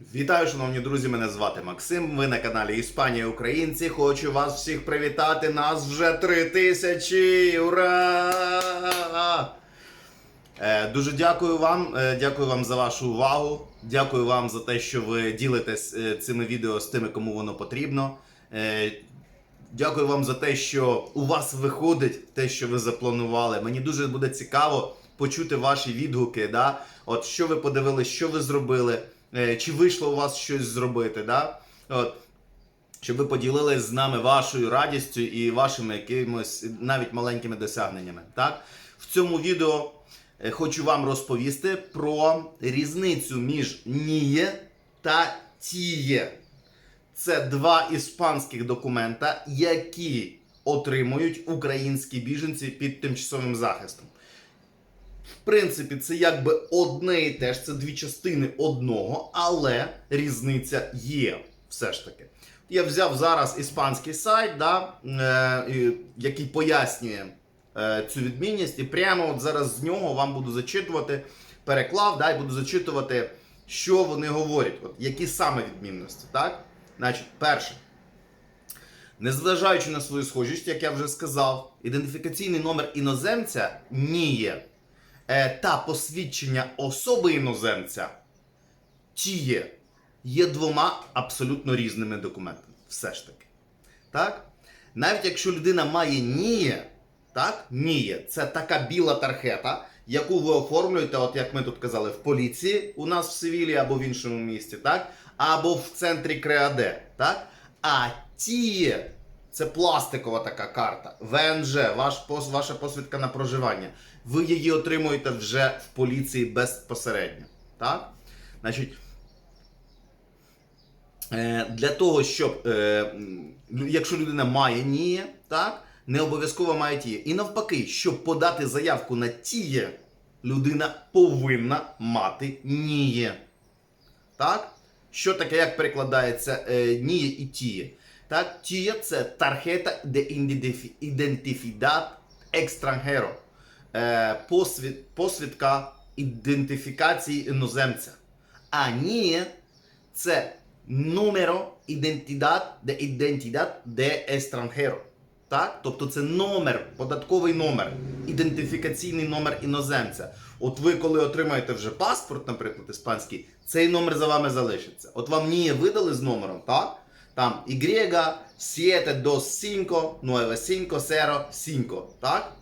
Вітаю, шановні друзі! Мене звати Максим. Ви на каналі Іспанія Українці. Хочу вас всіх привітати. Нас вже три тисячі! Ура! Е, дуже дякую вам. Е, дякую вам за вашу увагу. Дякую вам за те, що ви ділитесь е, цими відео з тими, кому воно потрібно. Дякую вам за те, що у вас виходить те, що ви запланували. Мені дуже буде цікаво почути ваші відгуки. Да? От що ви подивились, що ви зробили, чи вийшло у вас щось зробити. Да? От. Щоб ви поділились з нами вашою радістю і вашими якимось навіть маленькими досягненнями. Так? В цьому відео е, хочу вам розповісти про різницю між ніє та тіє. Це два іспанських документа, які отримують українські біженці під тимчасовим захистом. В принципі, це якби одне і те ж, це дві частини одного, але різниця є все ж таки. Я взяв зараз іспанський сайт, да, е, який пояснює е, цю відмінність, і прямо от зараз з нього вам буду зачитувати, переклав, да, і буду зачитувати, що вони говорять, от, які саме відмінності. Так? Значить, перше. Незважаючи на свою схожість, як я вже сказав, ідентифікаційний номер іноземця ніє е, та посвідчення особи іноземця тіє є двома абсолютно різними документами. Все ж таки. Так? Навіть якщо людина має ніє, так, ніє, це така біла тархета, яку ви оформлюєте, от як ми тут казали, в поліції у нас в Севілі або в іншому місті, так? або в центрі Креаде. Так? А тіє це пластикова така карта. ВНЖ, ваш, ваша посвідка на проживання. Ви її отримуєте вже в поліції безпосередньо. Так? Значить, Е, для того, щоб е, якщо людина має ніє, так, не обов'язково має тіє. І навпаки, щоб подати заявку на тіє, людина повинна мати ніє. Так? Що таке, як перекладається е, ніє і тіє? Так, тіє це тархета де ідентифідат екстранжеро. Е, посвід, посвідка ідентифікації іноземця. А ніє це numero identidad de identidad de extranjero. Так? Тобто це номер, податковий номер, ідентифікаційний номер іноземця. От ви, коли отримаєте вже паспорт, наприклад, іспанський, цей номер за вами залишиться. От вам ніє видали з номером, так? Там Y 7259505, так?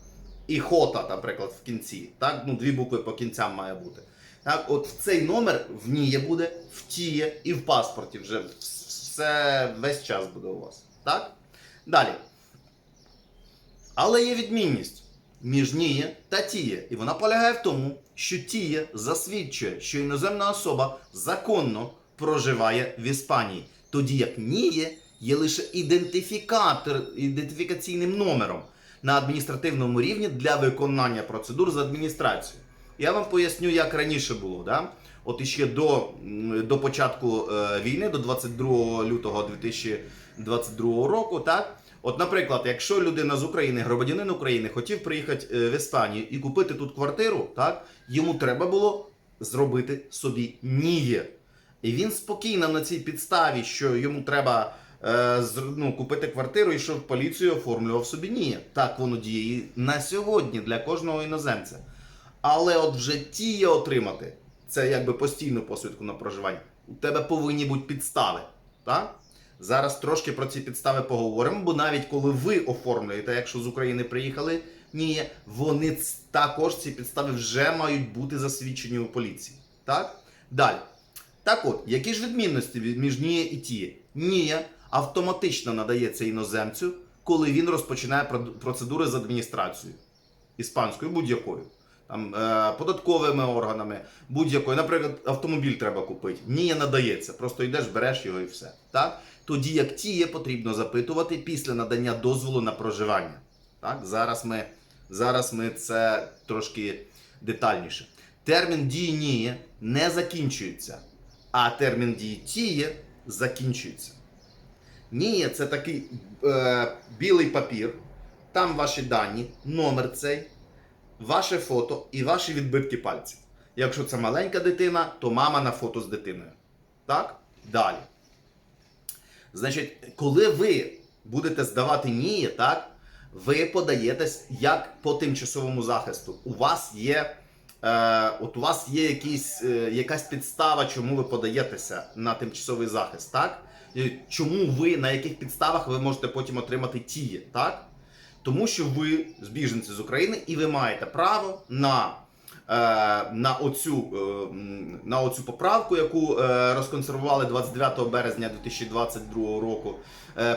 І хота, наприклад, в кінці. Так? Ну, дві букви по кінцям має бути. Так, от в цей номер в НІЄ буде, в ТІЄ і в паспорті вже все весь час буде у вас. Так? Далі. Але є відмінність між НІЄ та ТІЄ. І вона полягає в тому, що ТІЄ засвідчує, що іноземна особа законно проживає в Іспанії. Тоді як НІЄ є лише ідентифікатор, ідентифікаційним номером на адміністративному рівні для виконання процедур з адміністрацією. Я вам поясню, як раніше було. Да? От іще до, до початку е, війни, до 22 лютого 2022 року, так? От, наприклад, якщо людина з України, громадянин України, хотів приїхати е, в Іспанію і купити тут квартиру, так, йому треба було зробити собі ніє. І він спокійно на цій підставі, що йому треба ну, купити квартиру, йшов в поліцію, оформлював собі ніє. Так воно діє і на сьогодні для кожного іноземця. Але от вже тіє отримати, це якби постійну посвідку на проживання. У тебе повинні бути підстави. Так? Зараз трошки про ці підстави поговоримо, бо навіть коли ви оформлюєте, якщо з України приїхали, ні, вони також ці підстави вже мають бути засвідчені у поліції. Так? Далі. Так от, які ж відмінності від- між ніє і тіє? Нія автоматично надається іноземцю, коли він розпочинає процедури з адміністрацією іспанською будь-якою. Там, е, податковими органами, будь-якою. Наприклад, автомобіль треба купити. Ні, надається. Просто йдеш, береш його і все. Так? Тоді як тіє потрібно запитувати після надання дозволу на проживання. Так? Зараз, ми, зараз ми це трошки детальніше. Термін дії ніє не закінчується, а термін дії тіє закінчується. Ніє це такий е, білий папір, там ваші дані, номер цей, ваше фото і ваші відбитки пальців. Якщо це маленька дитина, то мама на фото з дитиною. Так? Далі. Значить, коли ви будете здавати НІЄ, так, ви подаєтесь як по тимчасовому захисту. У вас є, е, от у вас є якісь, е, якась підстава, чому ви подаєтеся на тимчасовий захист, так? Чому ви, на яких підставах ви можете потім отримати тіє, так? Тому що ви з біженці з України і ви маєте право на, е, на, оцю, е, на оцю поправку, яку е, розконсервували 29 березня 2022 року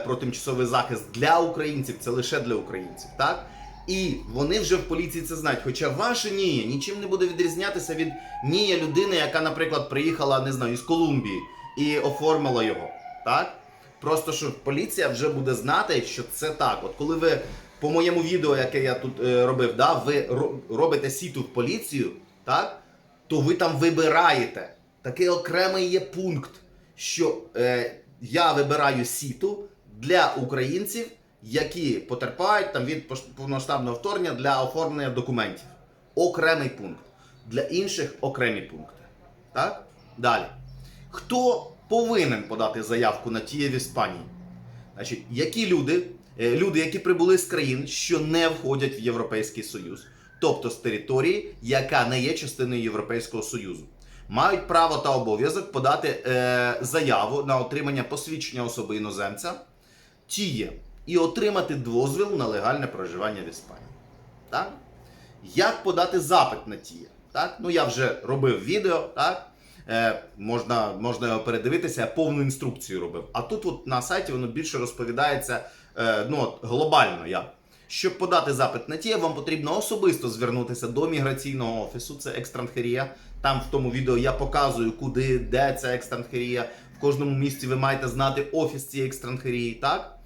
про тимчасовий захист для українців, це лише для українців, так? І вони вже в поліції це знають. Хоча ваше НІЯ нічим не буде відрізнятися від НІЯ людини, яка, наприклад, приїхала, не знаю, із Колумбії і оформила його. Так? Просто що поліція вже буде знати, що це так. От коли ви по моєму відео, яке я тут е, робив, да, ви робите сіту в поліцію, так, то ви там вибираєте. Такий окремий є пункт, що е, я вибираю сіту для українців, які потерпають там від повноштабного вторгнення для оформлення документів. Окремий пункт. Для інших окремі пункти. Так? Далі. Хто повинен подати заявку на тіє Іспанії? Значить, які люди, е, люди, які прибули з країн, що не входять в Європейський Союз, тобто з території, яка не є частиною Європейського Союзу, мають право та обов'язок подати е, заяву на отримання посвідчення особи іноземця тіє і отримати дозвіл на легальне проживання в Іспанії. Так? Як подати запит на тіє? Так? Ну, я вже робив відео, так? Е, можна, можна його передивитися, я повну інструкцію робив. А тут от на сайті воно більше розповідається е, ну, от, глобально як. Щоб подати запит на тіє, вам потрібно особисто звернутися до міграційного офісу, це екстранхерія. Там в тому відео я показую, куди, де ця екстранхерія. В кожному місці ви маєте знати офіс цієї екстранхерії, так?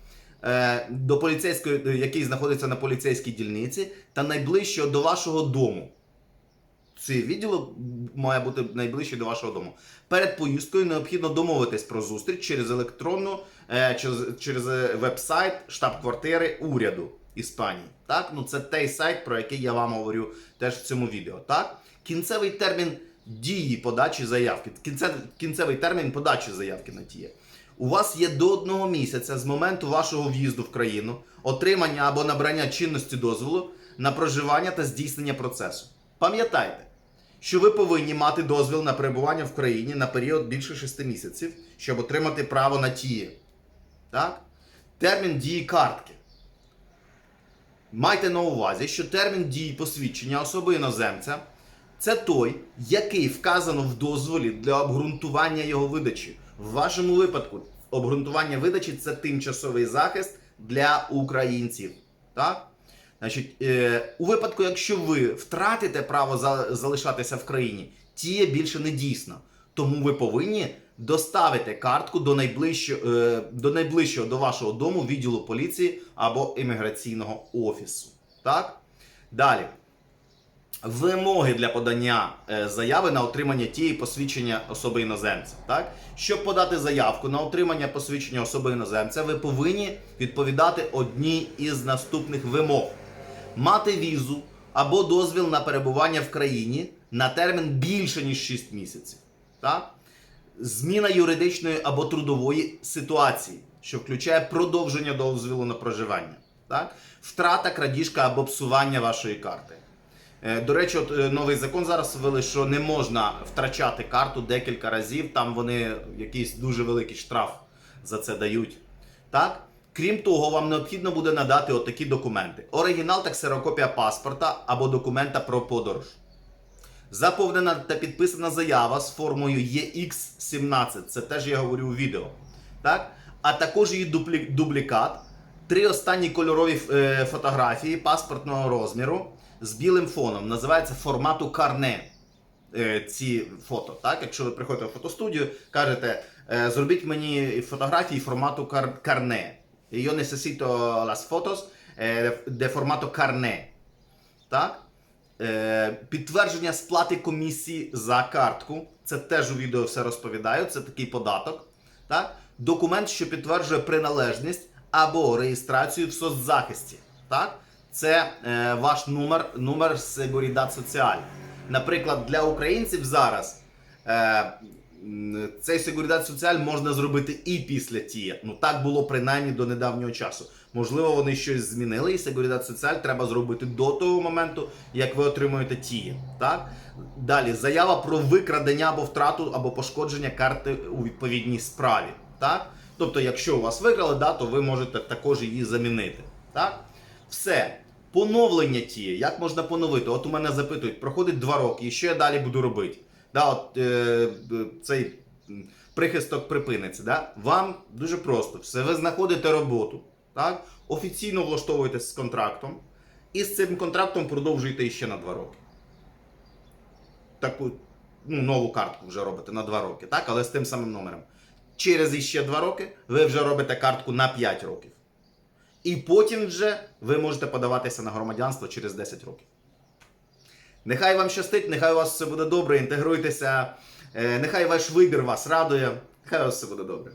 Е, до поліцейської, який знаходиться на поліцейській дільниці, та найближчого до вашого дому. Цей відділок має бути найближчий до вашого дому. Перед поїздкою необхідно домовитись про зустріч через електронну, е, через, через е, веб-сайт штаб-квартири уряду Іспанії. Так? Ну, це той сайт, про який я вам говорю теж в цьому відео. Так? Кінцевий термін дії подачі заявки. Кінце, кінцевий термін подачі заявки на тіє. У вас є до одного місяця з моменту вашого в'їзду в країну, отримання або набрання чинності дозволу на проживання та здійснення процесу. Пам'ятайте, що ви повинні мати дозвіл на перебування в країні на період більше 6 місяців, щоб отримати право на тіє. Так? Термін дії картки. Майте на увазі, що термін дії посвідчення особи іноземця це той, який вказано в дозволі для обґрунтування його видачі. В вашому випадку обґрунтування видачі це тимчасовий захист для українців. Так? Значить, е, у випадку, якщо ви втратите право за- залишатися в країні, тіє більше не дійсно. Тому ви повинні доставити картку до найближчого, е, до найближчого до вашого дому відділу поліції або імміграційного офісу. Так? Далі. Вимоги для подання е, заяви на отримання тієї посвідчення особи іноземця. Так? Щоб подати заявку на отримання посвідчення особи іноземця, ви повинні відповідати одній із наступних вимог: мати візу або дозвіл на перебування в країні на термін більше ніж 6 місяців. Так? Зміна юридичної або трудової ситуації, що включає продовження дозволу на проживання. Так? Втрата, крадіжка або псування вашої карти. Е, До речі, от е, новий закон зараз ввели, що не можна втрачати карту декілька разів. Там вони якийсь дуже великий штраф за це дають. Так? Крім того, вам необхідно буде надати отакі документи: оригінал та ксерокопія паспорта або документа про подорож. Заповнена та підписана заява з формою EX17. Це теж я говорю у відео. Так? А також її дуплі- дублікат, три останні кольорові е, фотографії паспортного розміру з білим фоном. Називається формату карне. е, Ці фото. Так? Якщо ви приходите в фотостудію, кажете, е, зробіть мені фотографії формату кар- карне. Io necesito las fotos eh, de formato carné. Так? Е, підтвердження сплати комісії за картку. Це теж у відео все розповідаю. Це такий податок. Так? Документ, що підтверджує приналежність або реєстрацію в соцзахисті. Так? Це е, ваш номер, номер Seguridad Social. Наприклад, для українців зараз е, цей Seguridad Соціаль можна зробити і після тіє. Ну так було принаймні до недавнього часу. Можливо, вони щось змінили, і Seguridad Соціаль треба зробити до того моменту, як ви отримуєте тіє. Так? Далі заява про викрадення або втрату або пошкодження карти у відповідній справі. Так? Тобто, якщо у вас викрали, да, то ви можете також її замінити. Так? Все. Поновлення тіє. Як можна поновити? От у мене запитують, проходить два роки, і що я далі буду робити? Да, от, е, цей прихисток припиниться. Да? Вам дуже просто. Все, ви знаходите роботу, так? офіційно влаштовуєтесь з контрактом, і з цим контрактом продовжуєте ще на два роки. Таку ну, нову картку вже робите на два роки, так? але з тим самим номером. Через іще два роки ви вже робите картку на 5 років. І потім вже ви можете подаватися на громадянство через 10 років. Нехай вам щастить, нехай у вас все буде добре, інтегруйтеся, е, нехай ваш вибір вас радує, нехай у вас все буде добре.